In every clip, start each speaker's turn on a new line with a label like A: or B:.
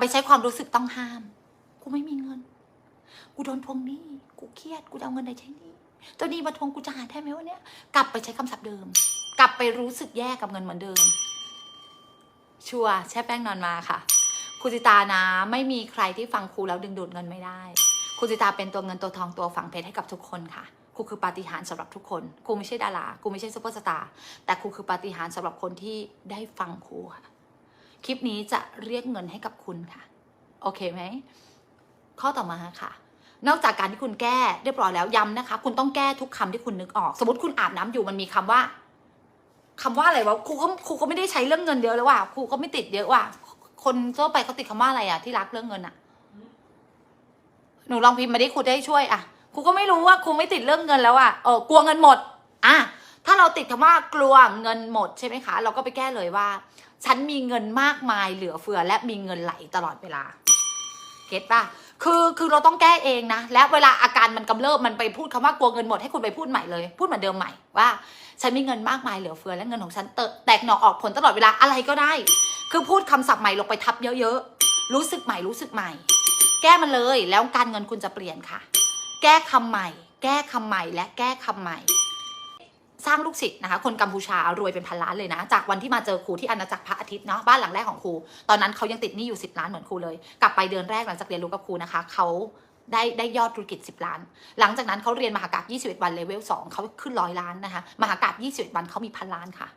A: ไปใช้ความรู้สึกต้องห้าม กูไม่มีเงิน กูโดนทวงหนี้ กูเครียด กูจะเอาเงินไหนใช้หนี้ตัวนี้มาทวงกูจะหาได้ไหมวะเนี่ย กลับไปใช้คำศัพท์เดิม กลับไปรู้สึกแย่กับเงินเหมือนเดิม ชัวแช่แป้งนอนมาค่ะครูจิตานะ ไม่มีใครที่ฟังครูแล้วดึงดูดเงินไม่ได้ครูจิตาเป็นตัวเงินตัวทองตัวฝังเพชรให้กับทุกคนค่ะครูคือปาฏิหาริย์สำหรับทุกคนครูไม่ใช่ดาราครูไม่ใช่ซุปเปอร์สตาร์แต่ครูคือปาฏิหาริย์สำหรับคนที่ได้ฟังครูค่ะ คลิปนี้จะเรียกเงินให้กับคุณค่ะ โอเคไหม ข้อต่อมาค่ะ นอกจากการที่คุณแก้เรียบร้อยแล้วย้ำนะคะ คุณต้องแก้ทุกคำที่คุณนึกออก สมมติคุณอาบน้ำอยู่มันมีคำว่าคำว่าอะไรวะครูก็ครูก็ไม่ได้ใช้เรื่องเงินเยอะแล้วว่ะครูก็ไม่ติดเยอะว่ะคนทั่วไปเขาติดคำว่าอะไรอะที่รักเรื่องเงินอะหนูลองพิมพ์มาดิครูได้ช่วยอะครูก็ไม่รู้ว่าครูไม่ติดเรื่องเงินแล้วอะเออกลัวเงินหมด อะ ถ้าเราติดคำว่ากลัวเงินหมดใช่ไหมคะ เราก็ไปแก้เลยว่า ฉันมีเงินมากมายเหลือเฟือและมีเงินไหลตลอดเวลาเก็ตป่ะคือคือเราต้องแก้เองนะ และเวลาอาการมันกำเริบมันไปพูดคำว่ากลัวเงินหมดให้คุณไปพูดใหม่เลย พูดเหมือนเดิมใหม่ว่า ฉันมีเงินมากมายเหลือเฟือและเงินของฉันเตแตกหน่อออกผลตลอดเวลาอะไรก็ได้ คือพูดคำศัพท์ใหม่ลงไปทับเยอะๆรู้สึกใหม่รู้สึกใหม่ แก้มันเลยแล้วการเงินคุณจะเปลี่ยนค่ะ แก้คำใหม่ แก้คำใหม่และแก้คำใหม่ สร้างลูกศิษย์นะคะ คนกัมพูชารวยเป็นพันล้านเลยนะ จากวันที่มาเจอครูที่อาณาจักรพระอาทิตย์เนาะบ้านหลังแรกของครู ตอนนั้นเขายังติดหนี้อยู่ 10 ล้านเหมือนครูเลย กลับไปเดือนแรกหลังจากเรียนรู้กับครูนะคะเขาได้ได้ยอดธุรกิจ 10 ล้าน หลังจากนั้นเขาเรียนมหากาพย์21 วันเลเวล2เขาขึ้นร้อยล้านนะคะมหากาพย์21 วันเขามีพันล้านค่ะ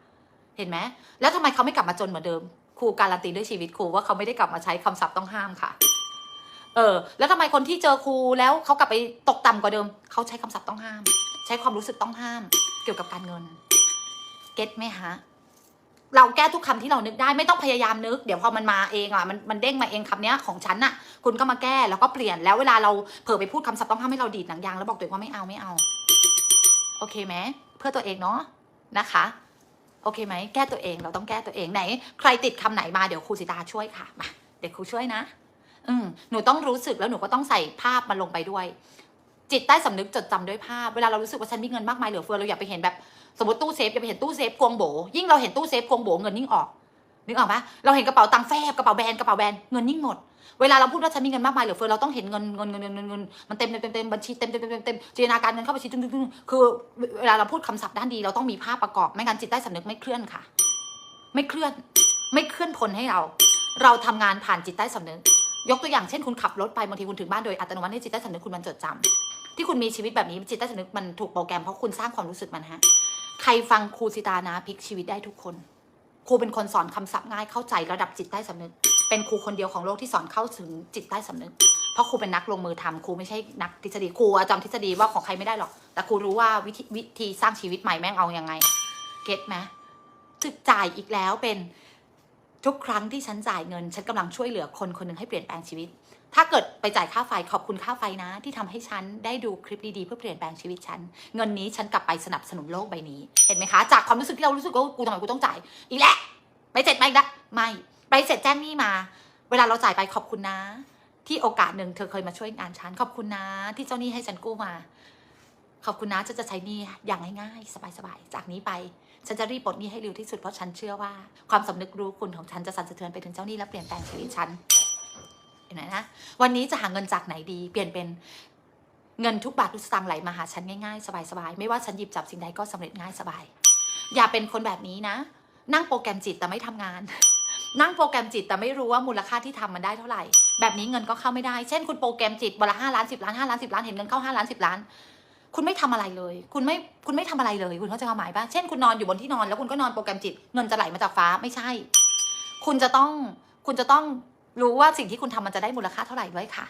A: เห็นไหมแล้วทำไมเขาไม่กลับมาจนเหมือนเดิมครูการันตีด้วยชีวิตครูว่าเขาไม่ได้กลับมาใช้คำศัพท์ต้องห้ามค่ะเออแล้วทำไมคนที่เจอครูแล้วเขากลับไปตกต่ำกว่าเดิมเขาใช้คำศัพท์ต้องห้าม ใช้ความรู้สึกต้องห้ามเกี่ยวกับการเงิน เก็ตไหมฮะเราแก้ทุกคำที่เรานึกได้ไม่ต้องพยายามนึก เดี๋ยวพอมันมาเองอะมันมันเด้งมาเองคำเนี้ยของฉันน่ะ คุณก็มาแก้แล้วก็เปลี่ยนแล้วเวลาเราเผลอไปพูดคำศัพท์ต้องห้ามให้เราดีดหนังยางแล้วบอกตัวเองว่าไม่เอาไม่เอา โอเคไหมเพื่อตัวเองเนาะนะคะ โอเคไหมแก้ตัวเองเราต้องแก้ตัวเองไหน ใครติดคำไหนมาเดี๋ยวครูสิตาช่วยค่ะมาเดี๋ยวครูช่วยนะ อืมหนูต้องรู้สึกแล้วหนูก็ต้องใส่ภาพมันลงไปด้วย จิตใต้สำนึกจดจำด้วยภาพ เวลาเรารู้สึกว่าฉันมีเงินมากมายเหลือเฟือเราอย่าไปเห็นแบบสมมติตู้เซฟอย่าไปเห็นตู้เซฟกวงโบ ยิ่งเราเห็นตู้เซฟกวงโบเงินยิ่งออกนึกออกปะเราเห็นกระเป๋าตังค์แฟบกระเป๋าแบรนด์กระเป๋าแบรนด์เงินยิ่งหมด เวลาเราพูดว่าฉันมีเงินมากมายเหลือเฟือเราต้องเห็นเงินเงินเงินเงินเงินเงินมันเต็มเต็มเต็มเต็มบัญชีเต็มเต็มเต็มเต็มจินตนาการเงินเข้าบัญชีตึ้งตึ้งตึ้งคือเวลาเราพูดคำศัพท์ด้านดีเราต้องมีภาพประกอบไม่งั้นจิตใต้สำนึกไม่เคลื่อนค่ะ ไม่เคลื่อนไม่เคลื่อนพลให้เรา เราทำงานผ่านจิตใต้สำนึกยกตัวอย่างเช่นคุณขับรถไปบางทีคุณถึงบ้านโดยอัตโนมัติให้จิตใต้สำนึกคุณมันจดจำ ที่คุณมีชีวิตแบบนี้จิตใต้สำนึกมันถูกโปรแกรมเพราะคุณสร้างความรู้สึกมันฮะ ใครฟังครูสิตานะพลิกชีวิตได้ทุกคน ครูเป็นคนสอนคำศัพท์ง่ายเข้าใจระดับจิตใต้สำนึก เป็นครูคนเดียวของโลกที่สอนเข้าถึงจิตใต้สำนึก เพราะครูเป็นนักลงมือทำครูไม่ใช่นักทฤษฎีครูอะจำทฤษฎีว่าของใครไม่ได้หรอก แต่ครูรู้ว่าวิธีวิธีสร้างชีวิตใหม่แม่งเอายังไง เก็ตไหมถึกจ่ายอีกแล้วเป็นทุกครั้งที่ฉันจ่ายเงิน ฉันกำลังช่วยเหลือคนคนหนึ่งให้เปลี่ยนแปลงชีวิต ถ้าเกิดไปจ่ายค่าไฟขอบคุณค่าไฟนะ ที่ทำให้ฉันได้ดูคลิปดีๆเพื่อเปลี่ยนแปลงชีวิตฉัน เงินนี้ฉันกลับไปสนับสนุนโลกใบนี้ เห็นไหมคะ จากความรู้สึกที่เรารู้สึกว่ากูทำไมกูต้องจ่าย อีกแล้วไปเสร็จมาอีกล้วไม่ไปเสร็จแจ้งหนี้มา เวลาเราจ่ายไปขอบคุณนะ ที่โอกาสหนึ่งเธอเคยมาช่วยงานฉันขอบคุณนะ ที่เจ้าหนี้ให้ฉันกู้มา ขอบคุณนะฉันจะใช้หนี้อย่างง่ายๆ สบายๆจากนี้ไปฉันจะรีบปลดหนี้ให้เร็วที่สุดเพราะฉันเชื่อว่า ความสำนึกรู้คุณของฉันจะสั่นสะเทือนไปถึงเจ้าหนี้และเปลี่ยนแปลงชีวิตฉัน นไหมนะวันนี้จะหาเงินจากไหนดี เปลี่ยนเป็นเงินทุกบาททุกสตางค์ไหลมาหาฉันง่ายๆ สบายๆ ไม่ว่าฉันหยิบจับสิ่งใดก็สำเร็จง่ายสบาย อย่าเป็นคนแบบนี้นะ นั่งโปรแกรมจิตแต่ไม่ทำงาน นั่งโปรแกรมจิตแต่ไม่รู้ว่ามูลค่าที่ทำมันได้เท่าไหร่ แบบนี้เงินก็เข้าไม่ได้ เช่น คุณโปรแกรมจิตวันละห้าล้านสิบล้านห้าล้านสิบล้านเห็นเงินเข้าห้าล้านสิบล้าน คุณไม่ทำอะไรเลย คุณไม่คุณไม่ทำอะไรเลย คุณเข้าใจความหมายปะเช่นคุณนอนอยู่บนที่นอนแล้วคุณก็นอนโปรแกรมจิตเงินจะไหลมาจากฟ้าไม่ใช่ คุณจะต้องคุณจะต้อง รู้ว่าสิ่งที่คุณทำมันจะได้มูลค่าเท่าไหร่ด้วยค่ะ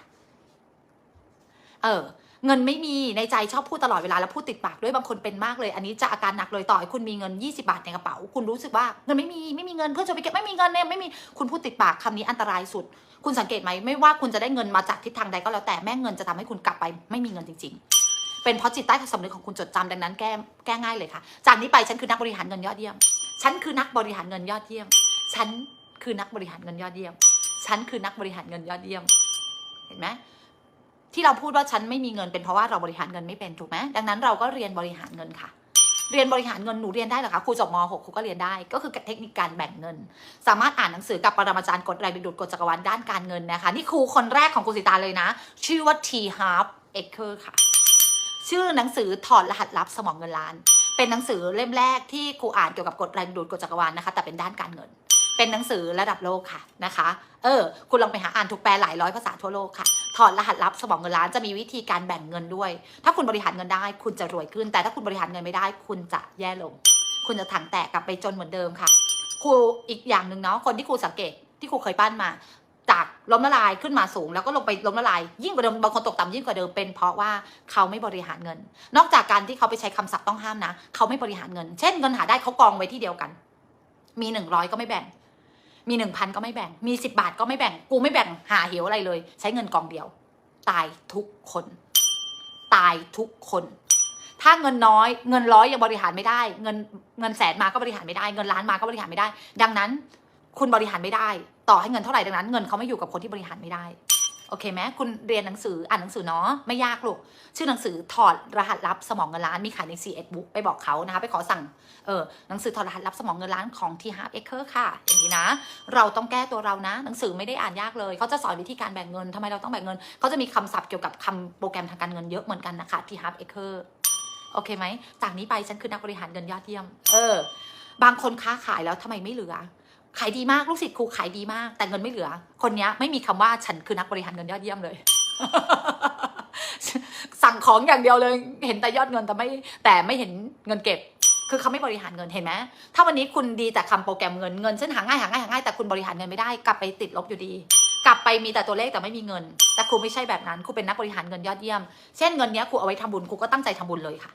A: เออ เงินไม่มีในใจชอบพูดตลอดเวลาแล้วพูดติดปากด้วยบางคนเป็นมากเลย อันนี้จะอาการหนักเลยต่อให้คุณมีเงิน 20 บาทในกระเป๋า คุณรู้สึกว่าเงินไม่มีไม่มีเงินเพื่อนจะไปเก็บไม่มีเงินเนี่ยไม่มีคุณพูดติดปากคำนี้อันตรายสุด คุณสังเกตไหมไม่ว่าคุณจะได้เงินมาจากทิศทางใดก็แล้วแต่แม่เงินจะทำให้คุณกลับไป ไม่มีเงินจริง ๆ เป็นเพราะจิตใต้สำนึกของคุณจดจำดังนั้นแก้แก้ง่ายเลยค่ะ จากนี้ไปฉันคือนักบริหารเงินยอดเยี่ยม ฉันคือนักบริหารเงินยอดเยี่ยม ฉันคือนักบริหารเงินยอดเยี่ยม ฉันคือนักบริหารเงินยอดเยี่ยม เห็นไหมที่เราพูดว่าฉันไม่มีเงินเป็นเพราะว่าเราบริหารเงินไม่เป็นถูกไหมดังนั้นเราก็เรียนบริหารเงินค่ะ เรียนบริหารเงินหนูเรียนได้เหรอคะครูจบม .6 ครูก็เรียนได้ ก็คือเทคนิคการแบ่งเงิน สามารถอ่านหนังสือกับปรมาจารย์กฎแรงดึงดูดกฎจักรวาลด้านการเงินนะคะ นี่ครูคนแรกของครูสิตาเลยนะ ชื่อว่า T Harp Ecker ค่ะ ชื่อหนังสือถอดรหัสลับสมองเงินล้าน เป็นหนังสือเล่มแรกที่ครูอ่านเกี่ยวกับกฎแรงดูดกฎจักรวาลนะคะ แต่เป็นด้านการเงิน เป็นหนังสือระดับโลกค่ะนะคะ เออ คุณลองไปหาอ่านถูกแปลหลายร้อยภาษาทั่วโลกค่ะ ถอดรหัสลับสมองเงินล้านจะมีวิธีการแบ่งเงินด้วย ถ้าคุณบริหารเงินได้ คุณจะรวยขึ้น แต่ถ้าคุณบริหารเงินไม่ได้ คุณจะแย่ลง คุณจะถังแตกกลับไปจนเหมือนเดิมค่ะ ครูอีกอย่างหนึ่งเนาะ คนที่ครูสังเกตที่ครูเคยปั้นมา จากล้มละลายขึ้นมาสูง แล้วก็ลงไปล้มละลายยิ่งกว่าเดิม บางคนตกต่ำยิ่งกว่าเดิมเป็นเพราะว่าเขาไม่บริหารเงิน นอกจากการที่เขาไปใช้คำศัพท์ต้องห้ามนะ เขาไม่บริหารเงิน เช่นเงินหาได้เขากองไว้ที่เดียวกัน มีหนึ่งร้อยก็ไม่แบ่ง มีหนึ่งพันก็ไม่แบ่ง มีสิบาทก็ไม่แบ่ง กูไม่แบ่งหาเหวอะไรเลย ใช้เงินกองเดียว ตายทุกคน ตายทุกคน ถ้าเงินน้อย เงินร้อยยังบริหารไม่ได้ เงินเงินแสนมาก็บริหารไม่ได้ เงินล้านมาก็บริหารไม่ได้ ดังนั้น คุณบริหารไม่ได้ ต่อให้เงินเท่าไหร่ดังนั้น เงินเขาไม่อยู่กับคนที่บริหารไม่ได้ โอเคไหมคุณเรียนหนังสืออ่านหนังสือเนาะไม่ยากลูกชื่อหนังสือถอดรหัสลับสมองเงินล้านมีขายใน c ีเอ็ดบุ๊กไปบอกเขานะคะไปขอสั่งเออหนังสือถอดรหัสลับสมองเงินล้านของทีฮาร์เอเคอร์ค่ะอย่างนี้นะ เราต้องแก้ตัวเรานะ หนังสือไม่ได้อ่านยากเลยเขาจะสอนวิธีการแบ่งเงินทำไมเราต้องแบ่งเงินเขาจะมีคำศัพท์เกี่ยวกับคำโปรแกรมทางการเงินเยอะเหมือนกันนะคะทีฮาร์เอเคอร์โอเคไหมจากนี้ไปฉันคือนักบริหารเงินยอดเยี่ยม เออ บางคนค้าขายแล้วทำไมไม่เหลือ ขายดีมากลูกศิษย์ครูขายดีมาก แต่เงินไม่เหลือ คนนี้ไม่มีคำว่าฉันคือนักบริหารเงินยอดเยี่ยมเลย สั่งของอย่างเดียวเลย เห็นแต่ยอดเงินแต่ไม่แต่ไม่เห็นเงินเก็บ คือเขาไม่บริหารเงินเห็นไหมถ้าวันนี้คุณดีแต่คำโปรแกรมเงินเงินเส้นหาง่ายหาง่ายหาง่ายแต่คุณบริหารเงินไม่ได้กลับไปติดลบอยู่ดี กลับไปมีแต่ตัวเลขแต่ไม่มีเงิน แต่ครูไม่ใช่แบบนั้นครูเป็นนักบริหารเงินยอดเยี่ยม เช่นเงินนี้ครูเอาไว้ทำบุญครูก็ตั้งใจทำบุญเลยค่ะ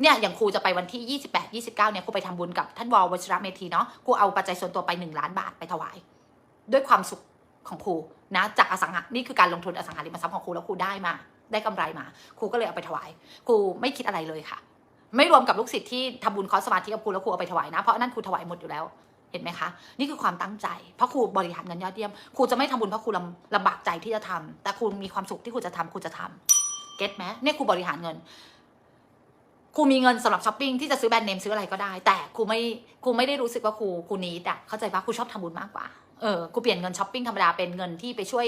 A: เนี่ยอย่างครูจะไปวันที่ 28 29เนี่ยครูไปทำบุญกับท่านวอลวชิระเมธีเนาะครูเอาปัจจัยส่วนตัวไป 1 ล้านบาทไปถวาย ด้วยความสุขของครูนะจากอสังหานี่คือการลงทุนอสังหาริมทรัพย์ของครูแล้วครูได้มา ได้กำไรมา ครูก็เลยเอาไปถวาย ครูไม่คิดอะไรเลยค่ะ ไม่รวมกับลูกศิษย์ที่ทำบุญคอร์สสมาธิกับครูแล้วครูเอาไปถวายนะเพราะนั่นครูถวายหมดอยู่แล้วเห็นไหมคะ นี่คือความตั้งใจ เพราะครูบริหารเงินยอดเยี่ยม ครูจะไม่ทำบุญเพราะครูลำลำบากใจที่จะทำแต่ครูมีความสุขที่ครูจะทำครูจะทำเก็ตไหมเนี่ยครูบริหารเงิน ครูมีเงินสำหรับช้อปปิ้งที่จะซื้อแบรนด์เนมซื้ออะไรก็ได้ แต่ครูไม่ครูไม่ได้รู้สึกว่าครูครูนี้แต่เข้าใจปะครูชอบทำบุญมากกว่าเออครูเปลี่ยนเงินช้อปปิ้งธรรมดาเป็นเงินที่ไปช่วย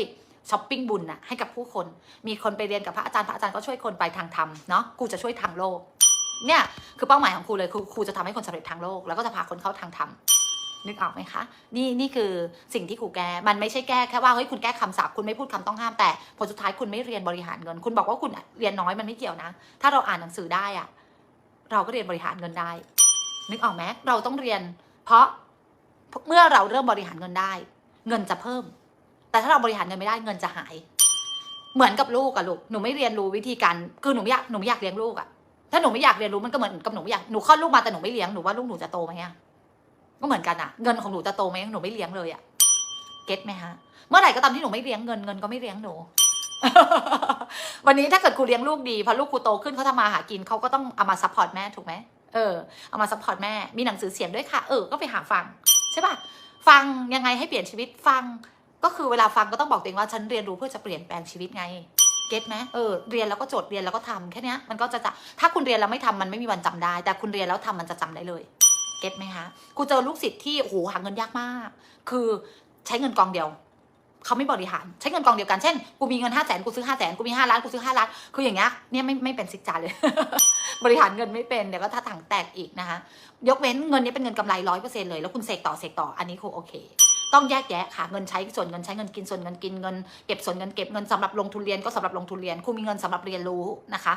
A: ช้อปปิ้งบุญน่ะให้กับผู้คน มีคนไปเรียนกับพระอาจารย์พระอาจารย์ก็ช่วยคนไปทางธรรมเนาะครูจะช่วยทางโลก เนี่ยคือเป้าหมายของครูเลยคือครูจะทำให้คนสำเร็จทางโลก แล้วก็จะพาคนเข้าทางธรรมนึกออกไหมคะ นี่นี่คือสิ่งที่ครูแก้ มันไม่ใช่แก้แค่ว่าเฮ้ยคุณแก้คำศัพท์คุณไม่พูดคำต้องห้ามแต่ผลสุดท้ายคุณไม่เรียนบริหารเงิน คุณบอกว่าคุณเรียนน้อยมันไม่เกี่ยวนะ ถ้าเราอ่านหนังสือได้อะ เราก็เรียนบริหารเงินได้ นึกออกไหมเราต้องเรียน เพราะเมื่อเราเริ่มบริหารเงินได้ เงินจะเพิ่ม แต่ถ้าเราบริหารเงินไม่ได้เงินจะหาย เหมือนกับลูกอะลูกหนูไม่เรียนรู้วิธีการคือหนูไม่อยากหนูไม่อยากเลี้ยงลูกอะถ้าหนูไม่อยากเรียนรู้มันก็เหมือนกับหนูไม่อยากหนูคลอดลูกมาแต่หนูไม่เลี้ยงหนูว่าลูกหนูจะโตไหมอะก็เหมือนกันอะเงินของหนูจะโตไหมหนูไม่เลี้ยงเลยอะเก็ตไหมฮะ เมื่อไหร่ก็ตามที่หนูไม่เลี้ยงเงินเงินก็ไม่เลี้ยงหนู วันนี้ถ้าเกิดครูเลี้ยงลูกดีพอลูกครูโตขึ้นเขาทำมาหากินเขาก็ต้องเอามาซัพพอร์ตแม่ถูกไหมเออเอามาซัพพอร์ตแม่มีหนังสือเสียงด้วยค่ะ เออก็ไปหาฟังใช่ป่ะฟังยังไงให้เปลี่ยนชีวิตฟัง ก็คือเวลาฟังก็ต้องบอกตัวเองว่าฉันเรียนรู้เพื่อจะเปลี่ยนแปลงชีวิตไงเก็ตไหมเออเรียนแล้วก็จดเรียนแล้วก็ทำแค่นี้มันก็จะจะถ้าคุณเรียนแล้วไม่ทำมันไม่มีวันจำได้ แต่คุณเรียนแล้วทำมันจะจำได้เลยเก็ตไหมคะครูเจอลูกศิษย์ที่โอ้โหหาเงินยากมาก คือใช้เงินกองเดียว เขาไม่บริหารใช้เงินกองเดียวกันเช่นกูมีเงินห้าแสนกูซื้อห้าแสนกูมีห้าล้านกูซื้อห้าล้านคืออย่างเงี้ยเนี่ยไม่ไม่เป็นซิกจาเลย บริหารเงินไม่เป็นเดี๋ยวก็ถ้าถังแตกอีกนะคะยกเว้นเงินนี้เป็นเงินกำไรร้อยเปอร์เซ็นต์เลยแล้วคุณเสกต่อเสกต่ออันนี้ครูโอเค ต้องแยกแยะค่ะเงินใช้ส่วนเงินใช้เงินกินส่วนเงินกินเงินเก็บส่วนเงินเก็บเงินสำหรับลงทุนเรียนก็สำหรับลงทุนเรียนครูมีเงินสำหรับเรียนรู้นะคะ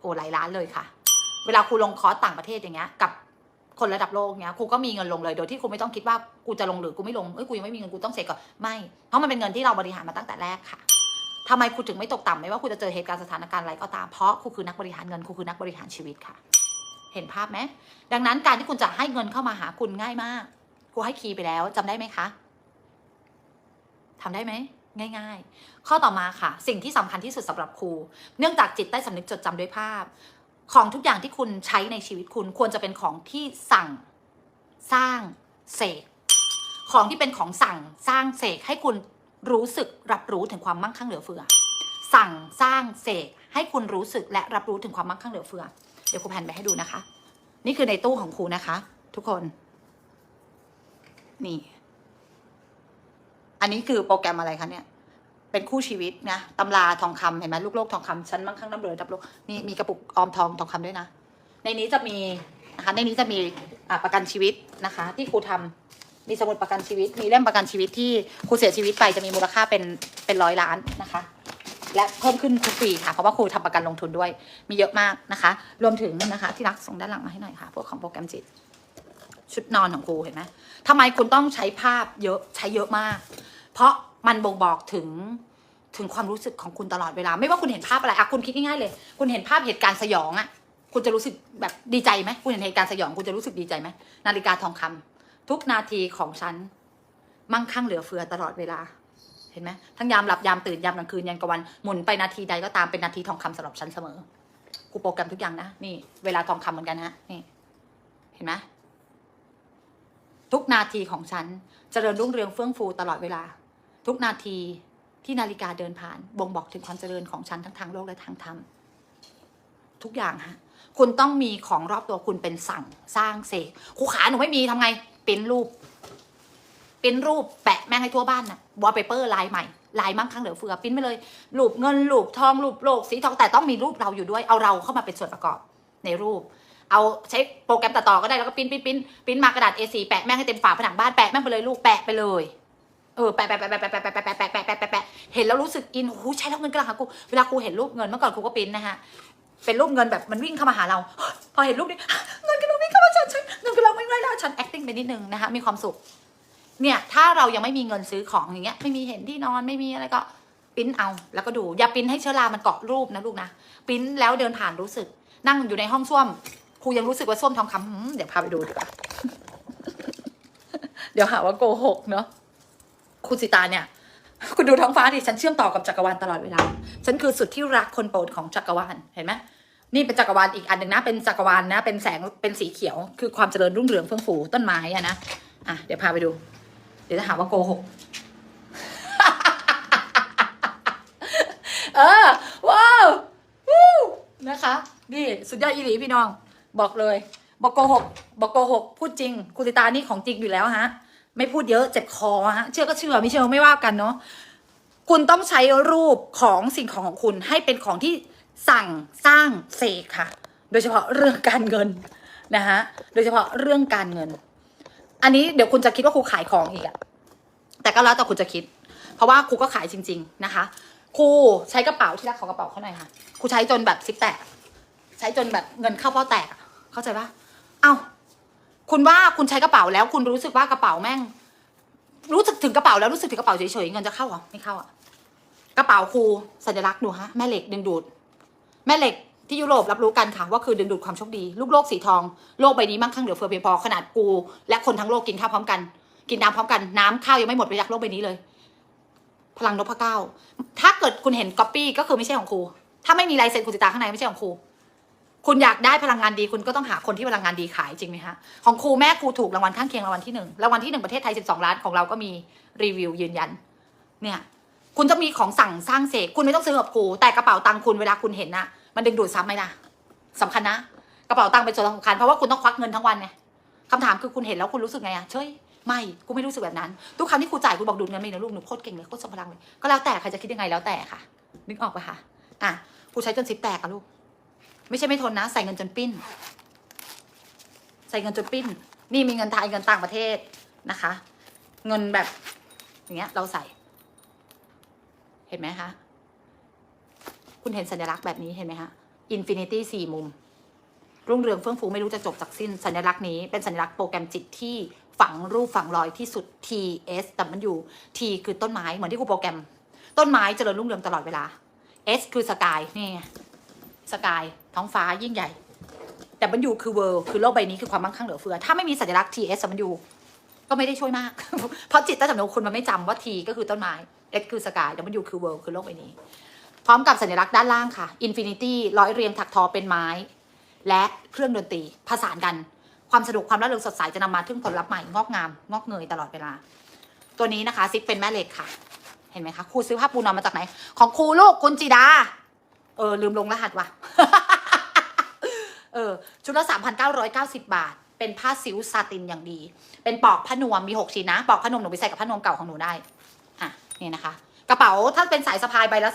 A: โอ้หลายล้านเลยค่ะ เวลาครูลงคอร์สต่างประเทศอย่างเงี้ยกับ คนระดับโลกเนี้ยครูก็มีเงินลงเลยโดยที่ครูไม่ต้องคิดว่ากูจะลงหรือกูไม่ลงเอ้ยกูยังไม่มีเงินกูต้องเสกก่อนไม่เพราะมันเป็นเงินที่เราบริหารมาตั้งแต่แรกค่ะทำไมครูถึงไม่ตกต่ำไม่ว่าครูจะเจอเหตุการณ์สถานการณ์อะไรก็ตามเพราะครูคือนักบริหารเงินครูคือนักบริหารชีวิตค่ะ เห็นภาพไหมดังนั้นการที่คุณจะให้เงินเข้ามาหาคุณง่ายมากครูให้คีย์ไปแล้วจำได้ไหมคะทำได้ไหมง่าย ๆ ข้อต่อมาค่ะ สิ่งที่สำคัญที่สุดสำหรับครู เนื่องจากจิตใต้สำนึกจดจำด้วยภาพ ของทุกอย่างที่คุณใช้ในชีวิตคุณควรจะเป็นของที่สั่งสร้างเสกของที่เป็นของสั่งสร้างเสกให้คุณรู้สึกรับรู้ถึงความมั่งคั่งเหลือเฟือ สั่งสร้างเสกให้คุณรู้สึกและรับรู้ถึงความมั่งคั่งเหลือเฟือ เดี๋ยวครูแพนไปให้ดูนะคะ นี่คือในตู้ของครูนะคะ ทุกคน นี่ อันนี้คือโปรแกรมอะไรคะเนี่ย เป็นคู่ชีวิตนะตำราทองคำเห็นไหมลูกโลกทองคำชั้นมั่งคั่งร่ำรวยรับโลกนี่มีกระปุกออมทองทองคำด้วยนะ ในนี้จะมีนะคะในนี้จะมีอ่าประกันชีวิตนะคะ ที่ครูทำมีสมุดประกันชีวิต มีเล่มประกันชีวิตที่ครูเสียชีวิตไปจะมีมูลค่าเป็นเป็นร้อยล้านนะคะ และเพิ่มขึ้นทุกปีค่ะเพราะว่าครูทำประกันลงทุนด้วย มีเยอะมากนะคะ รวมถึงนะคะ ที่รักส่งด้านหลังมาให้หน่อยค่ะพวกของโปรแกรมจิต ชุดนอนของครูเห็นไหมทำไมคุณต้องใช้ภาพเยอะใช้เยอะมาก เพราะ มันบ่งบอกถึงถึงความรู้สึกของคุณตลอดเวลา ไม่ว่าคุณเห็นภาพอะไรอะคุณคิดง่ายๆเลย คุณเห็นภาพเหตุการณ์สยองอะคุณจะรู้สึกแบบดีใจไหมคุณเห็นเหตุการณ์สยองคุณจะรู้สึกดีใจไหมนาฬิกาทองคำทุกนาทีของฉัน มั่งคั่งเหลือเฟือตลอดเวลา เห็นไหมทั้งยามหลับยามตื่นยามกลางคืนยันกลางวันหมุนไปนาทีใดก็ตามเป็นนาทีทองคำสำหรับฉันเสมอกูโปรแกรมทุกอย่างนะนี่ เวลาทองคำเหมือนกันฮะนี่ เห็นไหมทุกนาทีของฉันเจริญรุ่งเรืองเฟื่องฟูตลอดเวลา ทุกนาทีที่นาฬิกาเดินผ่าน บ่งบอกถึงความเจริญของฉันทั้งทางโลกและทางธรรม ทุกอย่างฮะ คุณต้องมีของรอบตัวคุณเป็นสั่งสร้างเสกครูขาหนูไม่มีทำไงปริ้นรูปปริ้นรูปแปะแม่งให้ทั่วบ้านนะวอลเปเปอร์ลายใหม่ลายมั่งคั่งเหลือเฟือปิ้นไปเลยรูปเงินรูปทองรูปโลกสีทองแต่ต้องมีรูปเราอยู่ด้วยเอาเราเข้ามาเป็นส่วนประกอบในรูป เอาใช้โปรแกรมตัดต่อก็ได้แล้วก็ปิ้นปิ้นปิ้นปิ้นมากระดาษ A4 แปะแม่งให้เต็มฝาผนังบ้านแปะแม่งไปเลยลูกแปะไปเลย เออแปะแปะแปะแปะแปะแปะแปะแปะแปะแปะแปะแปะแปะเห็นแล้วรู้สึกอินโอ้โหใช้แล้วเงินกำลังหากูเวลาครูเห็นรูปเงินเมื่อก่อนครูก็ปิ้นนะฮะเป็นรูปเงินแบบมันวิ่งเข้ามาหาเรา พอเห็นรูปนี้เงินกำลังวิ่งเข้ามาฉันฉันเงินกำลังวิ่งไล่ล่าฉัน acting ไปนิดนึงนะคะมีความสุข เนี่ยถ้าเรายังไม่มีเงินซื้อของอย่างเงี้ยไม่มีเห็นที่นอนไม่มีอะไรก็ปิ้นเอาแล้วก็ดูอย่าปิ้นให้เชื้อรามันเกาะรูปนะลูกนะปิ้นแล้วเดินผ่านรู้สึก นั่งอยู่ในห้องส้วมครูยังรู้สึกว่าส้วมทองคำเดี๋ยวพาไปดูดีกว่าเดี๋ยวหาว่าโกหกเนาะ คุณสิตาเนี่ย คุณดูท้องฟ้าดิฉันเชื่อมต่อกับจักรวาลตลอดเวลา ฉันคือสุดที่รักคนโปรดของจักรวาลเห็นไหมนี่เป็นจักรวาลอีกอันหนึ่งนะ เป็นจักรวาลนะ เป็นแสงเป็นสีเขียว คือความเจริญรุ่งเรืองเฟื่องฟูต้นไม้อะนะอะเดี๋ยวพาไปดู เดี๋ยวจะหาว่าโกหกเออว้าววู้นะคะ นี่สุดยอดอีหลีพี่น้อง บอกเลย บอกโกหกบอกโกหกพูดจริงคุณสิตานี่ของจริงอยู่แล้วฮะ ไม่พูดเยอะเจ็บคอฮะเชื่อก็เชื่อไม่เชื่อไม่ว่ากันเนาะคุณต้องใช้รูปของสิ่งของของคุณให้เป็นของที่สั่งสร้างเสกค่ะ โดยเฉพาะเรื่องการเงินนะฮะโดยเฉพาะเรื่องการเงิน อันนี้เดี๋ยวคุณจะคิดว่าครูขายของอีกอะแต่ก็แล้วแต่คุณจะคิด เพราะว่าครูก็ขายจริง ๆนะคะครูใช้กระเป๋าที่รักของกระเป๋าเขาหน่อยค่ะครูใช้จนแบบซิปแตก ใช้จนแบบเงินเข้าเป้าแตกเข้าใจปะเอ้า คุณว่าคุณใช้กระเป๋าแล้ว คุณรู้สึกว่ากระเป๋าแม่ง รู้สึกถึงกระเป๋าแล้วรู้สึกถึงกระเป๋าเฉยๆเงินจะเข้าเหรอไม่เข้าอะกระเป๋าครูสัญลักษณ์ดูฮะแม่เหล็กดึงดูด แม่เหล็กที่ยุโรปรับรู้กันค่ะว่าคือดึงดูดความโชคดี ลูกโลกสีทองโลกใบนี้มั่งคั่งเหลือเฟือเพียงพอขนาดกู และคนทั้งโลกกินข้าวพร้อมกัน กินน้ำพร้อมกันน้ำข้าวยังไม่หมดไปจากโลกใบนี้เลย พลังนพเก้าถ้าเกิดคุณเห็นก๊อปปี้ก็คือไม่ใช่ของครูถ้าไม่มีลายเซ็นคุณสิตาข้างในไม่ใช่ของครู คุณอยากได้พลังงานดีคุณก็ต้องหาคนที่พลังงานดีขายจริงไหมฮะของครูแม่ครูถูกรางวัลข้างเคียงรางวัลที่หนึ่งรางวัลที่หนึ่งประเทศไทย 12 ล้านของเราก็มีรีวิวยืนยัน เนี่ย คุณจะมีของสั่งสร้างเสกคุณไม่ต้องซื้อกับครูแต่กระเป๋าตังค์คุณเวลาคุณเห็นนะมันดึงดูดซ้ำไหมนะสำคัญนะกระเป๋าตังค์เป็นส่วนสำคัญเพราะว่าคุณต้องควักเงินทั้งวันไงคำถามคือคุณเห็นแล้วคุณรู้สึกไงอะเฉยไม่กูไม่รู้สึกแบบนั้น ทุกครั้งที่ครูจ่ายคุณบอกดูดเงินไม่นะลูกหนูโคตรเก่งเลยโคตรทรงพลังเลยก็แล้วแต่ใครจะคิดยังไงแล้วแต่ค่ะ นึกออกปะคะอะครูใช้จนซิปแตกอะลูก ไม่ใช่ไม่ทนนะ ใส่เงินจนปิ้น ใส่เงินจนปิ้น นี่มีเงินไทยเงินต่างประเทศนะคะ เงินแบบ อย่างเงี้ย เราใส่ เห็นไหมคะ คุณเห็นสัญลักษณ์แบบนี้เห็นไหมคะอินฟินิตี้สี่มุม รุ่งเรืองเฟื่องฟูไม่รู้จะจบจากสิ้น สัญลักษณ์นี้เป็นสัญลักษณ์โปรแกรมจิตที่ฝังรูปฝังรอยที่สุด T S แต่มันอยู่ T คือต้นไม้เหมือนที่ครูโปรแกรม ต้นไม้เจริญรุ่งเรืองตลอดเวลา S คือสกายนี่ไง สกายท้องฟ้ายิ่งใหญ่ แต่มันอยู่คือเวิร์คือโลกใบนี้คือความมั่งคั่งเหลือเฟือ ถ้าไม่มีสัญลักษณ์ T S มันอยู่ก็ไม่ได้ช่วยมาก เพราะจิตใต้สำนึกคุณมันไม่จำว่า T ก็คือต้นไม้ S คือสกายแต่มันอยู่คือเวิร์คือโลกใบนี้ พร้อมกับสัญลักษณ์ด้านล่างค่ะ Infinity ร้อยเรียงถักทอเป็นไม้ และเครื่องดนตรีผสานกัน ความสนุกความร่าเริงสดใสจะนำมาถึงผลลัพธ์ใหม่งอกงามงอกเงยตลอดเวลา ตัวนี้นะคะซิปเป็นแม่เหล็กค่ะ เห็นไหมคะครูซื้อผ้าปูนอนมาจากไหน ของครูลูกคุณจิดาเออลืมลงรหัสว่ะ เออชุดละ 3,990 บาท เป็นผ้าซิลซาตินอย่างดี เป็นปลอกผ้านวมมี 6 ชิ้นนะปลอกผ้านวมหนูไปใส่กับผ้านวมเก่าของหนูได้อะนี่นะคะ กระเป๋าถ้าเป็นสายสะพายใบละ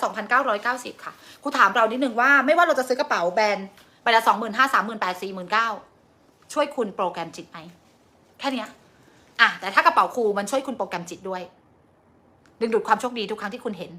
A: 2,990 ค่ะครูถามเรานิดนึงว่าไม่ว่าเราจะซื้อกระเป๋าแบรนด์ใบละ25,000 38,000 49,000ช่วยคุณโปรแกรมจิตไหมแค่นี้อะแต่ถ้ากระเป๋าครูมันช่วยคุณโปรแกรมจิตด้วย ดึงดูดความโชคดีทุกครั้งที่คุณเห็น